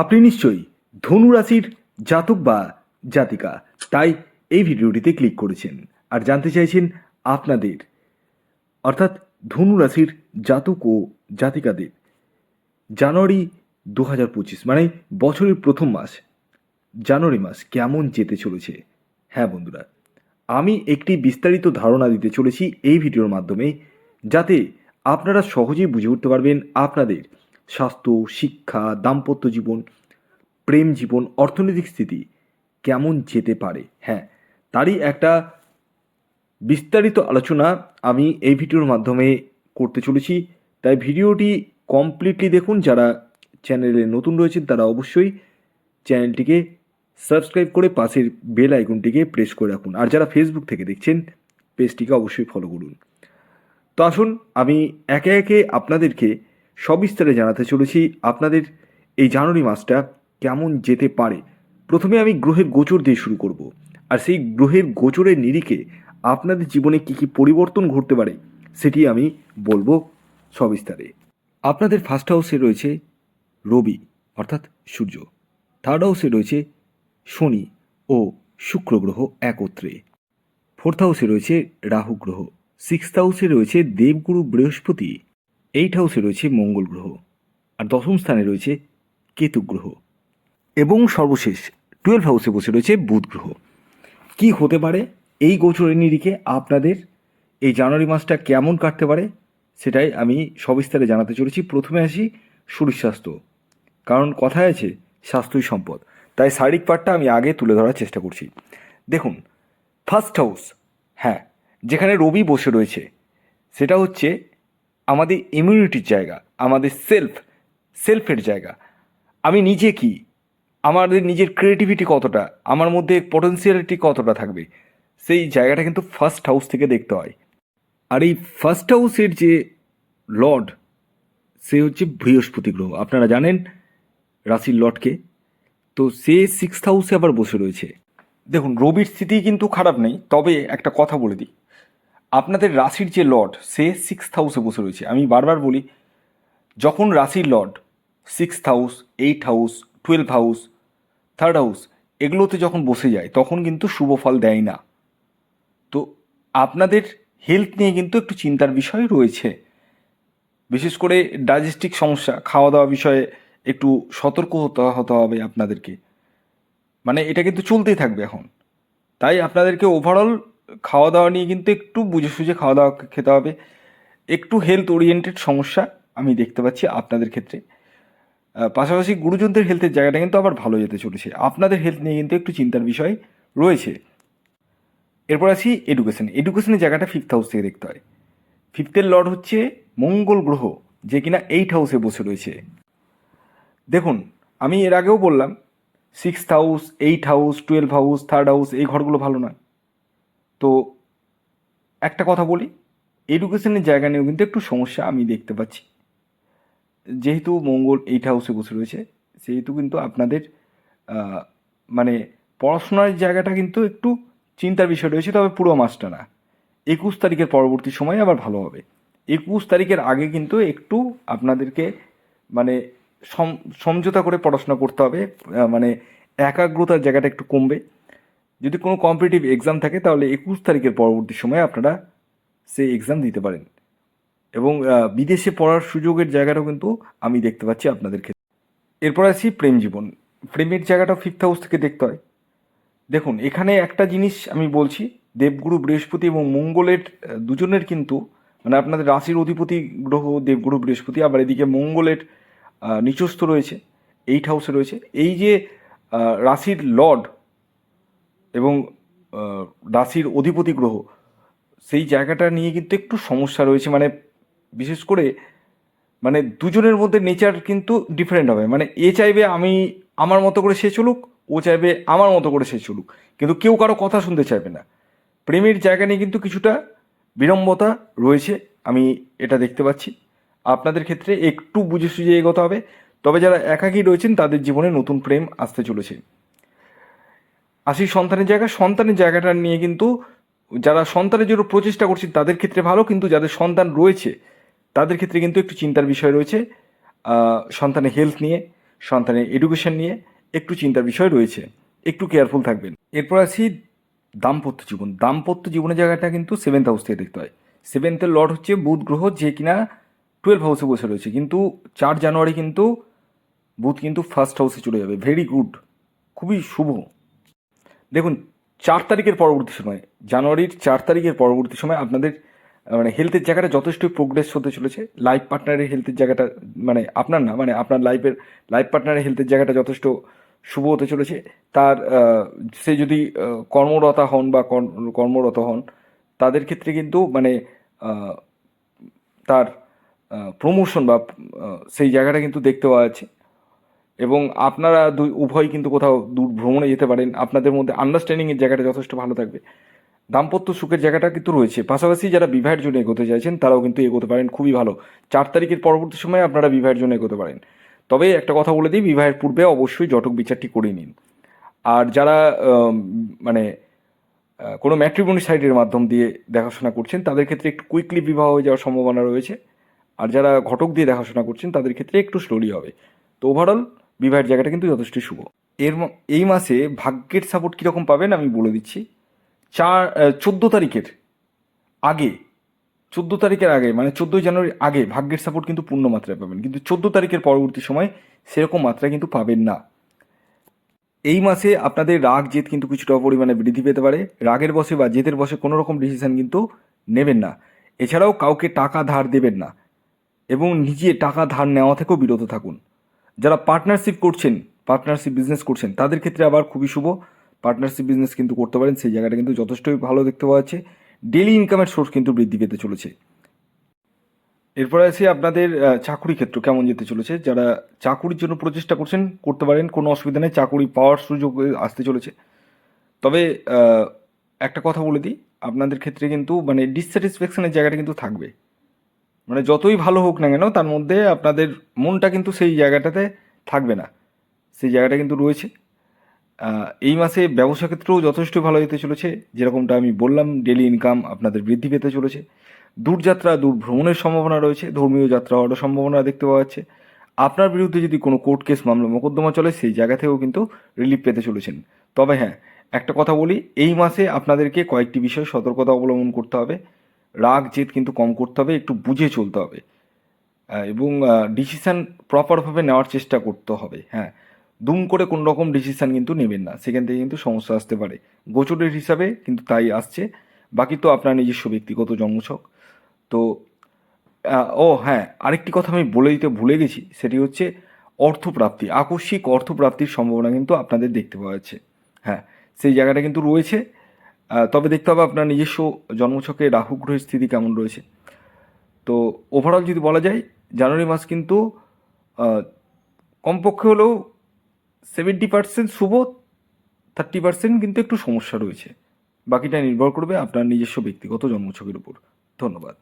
আপনি নিশ্চয়ই ধনু রাশির জাতক বা জাতিকা, তাই এই ভিডিওটিতে ক্লিক করেছেন আর জানতে চাইছেন আপনাদের, অর্থাৎ ধনু রাশির জাতক ও জাতিকাদের। জানুয়ারি দু হাজার পঁচিশ মানে বছরের প্রথম মাস। জানুয়ারি মাস কেমন যেতে চলেছে? হ্যাঁ বন্ধুরা, আমি একটি বিস্তারিত ধারণা দিতে চলেছি এই ভিডিওর মাধ্যমে, যাতে আপনারা সহজেই বুঝে উঠতে পারবেন আপনাদের স্বাস্থ্য, শিক্ষা, দাম্পত্য জীবন, প্রেম জীবন, অর্থনৈতিক স্থিতি কেমন যেতে পারে? হ্যাঁ তারই একটা বিস্তারিত আলোচনা আমি এই ভিডিওর মাধ্যমে করতে চলেছি। তাই ভিডিওটি কমপ্লিটলি দেখুন। যারা চ্যানেলে নতুন রয়েছেন, তারা অবশ্যই চ্যানেলটিকে সাবস্ক্রাইব করে পাশের বেল আইকনটিকে প্রেস করে রাখুন। আর যারা ফেসবুক থেকে দেখছেন, পেজটিকে অবশ্যই ফলো করুন। তো আসুন, আমি একে একে আপনাদেরকে সবিস্তারে জানাতে চলেছি আপনাদের এই জানুয়ারি মাসটা কেমন যেতে পারে। প্রথমে আমি গ্রহের গোচর দিয়ে শুরু করব। আর সেই গ্রহের গোচরের নিরিখে আপনাদের জীবনে কী কী পরিবর্তন ঘটতে পারে সেটি আমি বলব সবিস্তারে। আপনাদের ফার্স্ট হাউসে রয়েছে রবি, অর্থাৎ সূর্য। থার্ড হাউসে রয়েছে শনি ও শুক্র গ্রহ একত্রে। ফোর্থ হাউসে রয়েছে রাহু গ্রহ। সিক্স হাউসে রয়েছে দেবগুরু বৃহস্পতি। এইট হাউসে রয়েছে মঙ্গল গ্রহ। আর দশম স্থানে রয়েছে কেতু গ্রহ। এবং সর্বশেষ টুয়েলভ হাউসে বসে রয়েছে বুধ গ্রহ। কি হতে পারে? এই গোচরের নিরিখে আপনাদের এই জানুয়ারি মাসটা কেমন কাটতে পারে সেটাই আমি সবিস্তারে জানাতে চলেছি। প্রথমে আসি শরীর স্বাস্থ্য কারণ কথায় আছে স্বাস্থ্যই সম্পদ। তাই শারীরিক পার্টটা আমি আগে তুলে ধরার চেষ্টা করছি। দেখুন ফার্স্ট হাউস হ্যাঁ যেখানে রবি বসে রয়েছে, সেটা হচ্ছে আমাদের ইমিউনিটির জায়গা, আমাদের সেলফ সেলফের জায়গা। আমি নিজে কি? আমাদের নিজের ক্রিয়েটিভিটি কতটা? আমার মধ্যে পটেন্সিয়ালিটি কতটা থাকবে? সেই জায়গাটা কিন্তু ফার্স্ট হাউস থেকে দেখতে হয়। আর এই ফার্স্ট হাউসের যে লর্ড সে হচ্ছে বৃহস্পতি গ্রহ। আপনারা জানেন রাশির লর্ডকে তো সে সিক্স হাউসে আবার বসে রয়েছে। দেখুন, রবির স্থিতি কিন্তু খারাপ নেই, তবে একটা কথা বলে দিই। আপনাদের রাশির যে লর্ড, সে সিক্স হাউসে বসে রয়েছে। আমি বারবার বলি, যখন রাশির lord six house eight house twelve house third house এগুলোতে যখন বসে যায়, তখন কিন্তু শুভ ফল দেয় না। তো আপনাদের হেলথ নিয়ে কিন্তু একটু চিন্তার বিষয় রয়েছে। বিশেষ করে ডাইজেস্টিক সমস্যা খাওয়া দাওয়া বিষয়ে একটু সতর্ক হতে হতে হবে আপনাদেরকে। মানে এটা কিন্তু চলতেই থাকবে এখন। তাই আপনাদেরকে ওভারঅল খাওয়া দাওয়া নিয়ে কিন্তু একটু বুঝে সুঝে খাওয়া দাওয়া খেতে হবে। একটু হেলথ ওরিয়েন্টেড সমস্যা আমি দেখতে পাচ্ছি আপনাদের ক্ষেত্রে। পাশাপাশি গুরুজনদের হেলথের জায়গাটা কিন্তু আবার ভালো যেতে চলেছে। আপনাদের হেলথ নিয়ে কিন্তু একটু চিন্তার বিষয় রয়েছে। এরপর আসি এডুকেশন এডুকেশনের জায়গাটা ফিফথ হাউস থেকে দেখতে হয়। ফিফথের লর্ড হচ্ছে মঙ্গল গ্রহ, যে কিনা এইট হাউসে বসে রয়েছে। দেখুন, আমি এর আগেও বললাম six house eight house twelve house third house এই ঘরগুলো ভালো নয়। তো একটা কথা বলি এডুকেশনের জায়গা নিয়েও কিন্তু একটু সমস্যা আমি দেখতে পাচ্ছি। যেহেতু মঙ্গল এইট হাউসে বসে রয়েছে, সেহেতু কিন্তু আপনাদের মানে পড়াশোনার জায়গাটা কিন্তু একটু চিন্তার বিষয় রয়েছে, তবে পুরো মাসটা না। একুশ তারিখের পরবর্তী সময় আবার ভালো হবে। একুশ তারিখের আগে কিন্তু একটু আপনাদেরকে মানে সম- সমঝোতা করে পড়াশোনা করতে হবে মানে একাগ্রতার জায়গাটা একটু কমবে। যদি কোনো কম্পিটিটিভ এক্সাম থাকে, তাহলে একুশ তারিখের পরবর্তী সময়ে আপনারা সেই এক্সাম দিতে পারেন। এবং বিদেশে পড়ার সুযোগের জায়গাটাও কিন্তু আমি দেখতে পাচ্ছি আপনাদের ক্ষেত্রে। এরপর আসি প্রেম জীবন। প্রেমের জায়গাটা ফিফথ হাউস থেকে দেখতে হয়। দেখুন, এখানে একটা জিনিস আমি বলছি, দেবগুরু বৃহস্পতি এবং মঙ্গলের দুজনের কিন্তু মানে আপনাদের রাশির অধিপতি গ্রহ দেবগুরু বৃহস্পতি, আবার এদিকে মঙ্গলের নিচস্থ রয়েছে এইট হাউসে রয়েছে। এই যে রাশির লর্ড এবং রাশির অধিপতি গ্রহ, সেই জায়গাটা নিয়ে কিন্তু একটু সমস্যা রয়েছে। মানে বিশেষ করে মানে দুজনের মধ্যে নেচার কিন্তু ডিফারেন্ট হবে। মানে এ চাইবে আমি আমার মতো করে সে চলুক, ও চাইবে আমার মতো করে সে চলুক। কিন্তু কেউ কারও কথা শুনতে চাইবে না। প্রেমের জায়গা নিয়ে কিন্তু কিছুটা বিড়ম্বতা রয়েছে, আমি এটা দেখতে পাচ্ছি। আপনাদের ক্ষেত্রে একটু বুঝে সুঝে এগোতে হবে। তবে যারা একাকী রয়েছেন, তাদের জীবনে নতুন প্রেম আসতে চলেছে। আসি সন্তানের জায়গা, সন্তানের জায়গাটা নিয়ে কিন্তু যারা সন্তানের জন্য প্রচেষ্টা করছেন তাদের ক্ষেত্রে ভালো, কিন্তু যাদের সন্তান রয়েছে, তাদের ক্ষেত্রে কিন্তু একটু চিন্তার বিষয় রয়েছে। সন্তানের হেলথ নিয়ে, সন্তানের এডুকেশন নিয়ে একটু চিন্তার বিষয় রয়েছে। একটু কেয়ারফুল থাকবেন। এরপর আসি দাম্পত্য জীবন। দাম্পত্য জীবনের জায়গাটা কিন্তু সেভেন্থ হাউস থেকে দেখতে হয়। সেভেন্থের লর্ড হচ্ছে বুধ গ্রহ, যে কিনা টুয়েলভ হাউসে বসে রয়েছে। কিন্তু চার জানুয়ারি কিন্তু বুধ কিন্তু ফার্স্ট হাউসে চলে যাবে। ভেরি গুড খুবই শুভ। দেখুন, চার তারিখের পরবর্তী সময়, জানুয়ারির চার তারিখের পরবর্তী সময় আপনাদের মানে হেলথের জায়গাটা যথেষ্ট প্রোগ্রেস হতে চলেছে। লাইফ পার্টনারের হেলথের জায়গাটা মানে আপনার না মানে আপনার লাইফের লাইফ পার্টনারের হেলথের জায়গাটা যথেষ্ট শুভ হতে চলেছে। তার সে যদি কর্মরতা হন বা কর্ম- কর্মরত হন, তাদের ক্ষেত্রে কিন্তু মানে তার প্রমোশন বা সেই জায়গাটা কিন্তু দেখতে পাওয়া যাচ্ছে। এবং আপনারা দুই, উভয় কিন্তু কোথাও দূর ভ্রমণে যেতে পারেন। আপনাদের মধ্যে আন্ডারস্ট্যান্ডিংয়ের জায়গাটা যথেষ্ট ভালো থাকবে। দাম্পত্য সুখের জায়গাটা কিন্তু রয়েছে। পাশাপাশি যারা বিবাহের জন্য এগোতে চাইছেন, তারাও কিন্তু এগোতে পারেন। খুবই ভালো। চার তারিখের পরবর্তী সময়ে আপনারা বিবাহের জন্য এগোতে পারেন। তবে একটা কথা বলে দিই, বিবাহের পূর্বে অবশ্যই জটক বিচারটি করে নিন। আর যারা মানে কোনো ম্যাট্রিমনি সাইটের মাধ্যম দিয়ে দেখাশোনা করছেন, তাদের ক্ষেত্রে একটু কুইকলি বিবাহ হয়ে যাওয়ার সম্ভাবনা রয়েছে। আর যারা ঘটক দিয়ে দেখাশোনা করছেন, তাদের ক্ষেত্রে একটু স্লোলি হবে। তো ওভারঅল বিবাহের জায়গাটা কিন্তু যথেষ্ট শুভ। এর এই মাসে ভাগ্যের সাপোর্ট কীরকম পাবেন আমি বলে দিচ্ছি। চার চোদ্দ তারিখের আগে, চোদ্দ তারিখের আগে মানে চোদ্দোই জানুয়ারির আগে ভাগ্যের সাপোর্ট কিন্তু পূর্ণ মাত্রায় পাবেন। কিন্তু চোদ্দ তারিখের পরবর্তী সময় সেরকম মাত্রায় কিন্তু পাবেন না। এই মাসে আপনাদের রাগ, জেদ কিন্তু কিছুটা পরিমাণে বৃদ্ধি পেতে পারে। রাগের বসে বা জেদের বসে কোনো রকম ডিসিশন কিন্তু নেবেন না। এছাড়াও কাউকে টাকা ধার দেবেন না। এবং নিজে টাকা ধার নেওয়া থেকেও বিরত থাকুন। যারা পার্টনারশিপ করছেন পার্টনারশিপ বিজনেস করছেন, তাদের ক্ষেত্রে আবার খুবই শুভ। পার্টনারশিপ বিজনেস কিন্তু করতে পারেন, সেই জায়গাটা কিন্তু যথেষ্টই ভালো দেখতে পাওয়া যাচ্ছে। ডেলি ইনকামের সোর্স কিন্তু বৃদ্ধি পেতে চলেছে। এরপরে আছে আপনাদের চাকুরি ক্ষেত্র কেমন যেতে চলেছে? যারা চাকুরির জন্য প্রচেষ্টা করছেন, করতে পারেন, কোনো অসুবিধা নেই, চাকুরি পাওয়ার সুযোগ আসতে চলেছে। তবে একটা কথা বলে দিই, আপনাদের ক্ষেত্রে কিন্তু মানে ডিসস্যাটিসফ্যাকশনের জায়গাটা কিন্তু থাকবে। মানে যতই ভালো হোক না কেন, তার মধ্যে আপনাদের মনটা কিন্তু সেই জায়গাটাতে থাকবে না। সেই জায়গাটা কিন্তু রয়েছে। এই মাসে ব্যবসা ক্ষেত্রেও যথেষ্ট ভালো হতে চলেছে। যেরকমটা আমি বললাম ডেলি ইনকাম আপনাদের বৃদ্ধি পেতে চলেছে। দূরযাত্রা দূর ভ্রমণের সম্ভাবনা রয়েছে। ধর্মীয় যাত্রা হওয়ার সম্ভাবনা দেখতে পাওয়া যাচ্ছে। আপনার বিরুদ্ধে যদি কোনো কোর্ট কেস মামলা, মোকদ্দমা চলে, সেই জায়গা থেকেও কিন্তু রিলিফ পেতে চলেছেন। তবে হ্যাঁ একটা কথা বলি, এই মাসে আপনাদেরকে কয়েকটি বিষয়ে সতর্কতা অবলম্বন করতে হবে। রাগ, জেদ কিন্তু কম করতে হবে, একটু বুঝে চলতে হবে। এবং ডিসিশান প্রপারভাবে নেওয়ার চেষ্টা করতে হবে হ্যাঁ। দুম করে কোনো রকম ডিসিশান কিন্তু নেবেন না, সেখান থেকে কিন্তু সমস্যা আসতে পারে। গোচরের হিসাবে কিন্তু তাই আসছে। বাকি তো আপনার নিজস্ব ব্যক্তিগত জন্মছক। তো ও হ্যাঁ আরেকটি কথা আমি বলে দিতে ভুলে গেছি, সেটি হচ্ছে অর্থপ্রাপ্তি, আকস্মিক অর্থপ্রাপ্তির সম্ভাবনা কিন্তু আপনাদের দেখতে পাওয়া যাচ্ছে হ্যাঁ। সেই জায়গাটা কিন্তু রয়েছে। তবে দেখতে হবে আপনার নিজস্ব জন্মছকে রাহু গ্রহের স্থিতি কেমন রয়েছে। তো ওভারঅল যদি বলা যায়, জানুয়ারি মাস কিন্তু কমপক্ষে হলেও সেভেন্টি পার্সেন্ট শুভ থার্টি পার্সেন্ট কিন্তু একটু সমস্যা রয়েছে। বাকিটা নির্ভর করবে আপনার নিজস্ব ব্যক্তিগত জন্মছকের উপর। ধন্যবাদ।